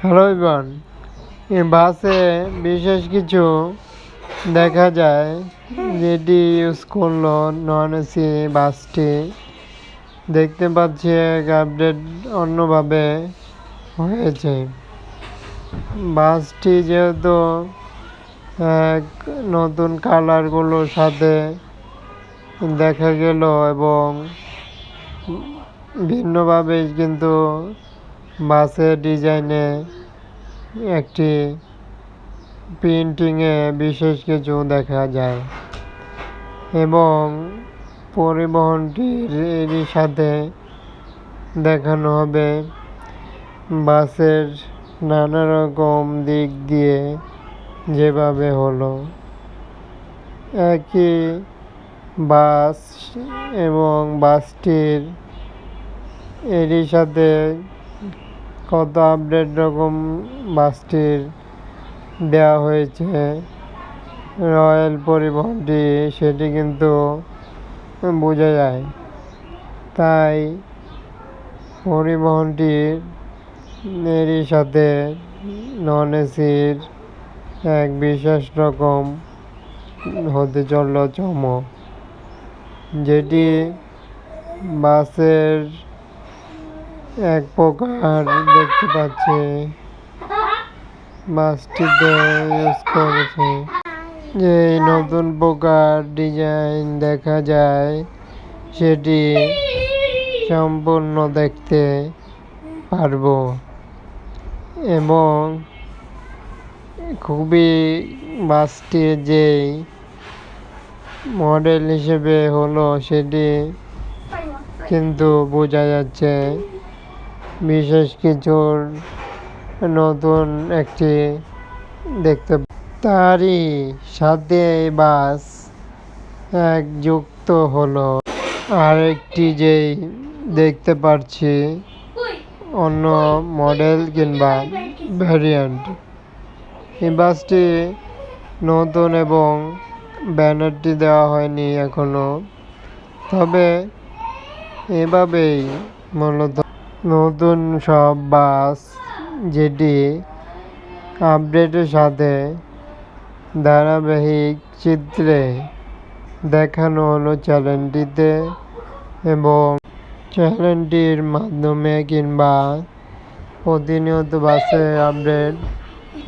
Hello এই বাসে বিশেষ কিছু দেখা যায় যেটি ইউজ করল নন এসি বাসটি। দেখতে পাচ্ছি এক আপডেট অন্যভাবে হয়েছে। বাসটি যেহেতু নতুন কালারগুলোর সাথে দেখা গেল এবং ভিন্নভাবে কিন্তু বাসের ডিজাইনে একটি প্রিন্টিংয়ে বিশেষ কিছু দেখা যায় এবং পরিবহনটির এরই সাথে দেখানো হবে বাসের নানা রকম দিক দিয়ে যেভাবে হলো। একই বাস এবং বাসটির এরই সাথে কত আপডেট রকম বাসটির দেওয়া হয়েছে, রয়্যাল পরিবহনটি সেটি কিন্তু বোঝা যায়। তাই পরিবহনটির এরই সাথে নন এসির এক বিশেষ রকম হতে চলল চমক, যেটি বাসের এক প্রকার দেখতে পাচ্ছি। বাসটিতে ইউজ করেছে। যে নতুন প্রকার ডিজাইন দেখা যায়, সেটি সম্পূর্ণ দেখতে পারব। এবং খুবই বাসটির যেই মডেল হিসেবে হলো, সেটি কিন্তু বোঝা যাচ্ছে বিশেষ কিছুর নতুন একটি দেখতে তারই সাথে বাস এক যুক্ত হলো। আরেকটি যেই দেখতে পারছি, অন্য মডেল কিংবা ভ্যারিয়েন্ট। এই বাসটি নতুন এবং ব্যানারটি দেওয়া হয়নি এখনও। তবে এভাবেই মূলত নতুন সব বাস যেটি আপডেটের সাথে ধারাবাহিক চিত্রে দেখানো হলো চ্যানেলটিতে এবং চ্যানেলটির মাধ্যমে কিংবা প্রতিনিয়ত বাসের আপডেট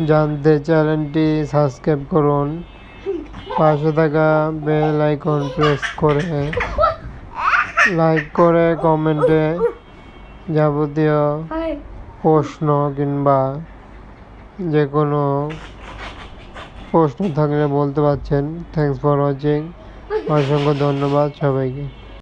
জানতে চ্যানেলটি সাবস্ক্রাইব করুন। পাশে থাকা বেল আইকন প্রেস করে লাইক করে কমেন্টে যাবতীয় প্রশ্ন কিংবা যে কোনো প্রশ্ন থাকলে বলতে পারছেন। থ্যাংকস ফর ওয়াচিং অসংখ্য ধন্যবাদ সবাইকে।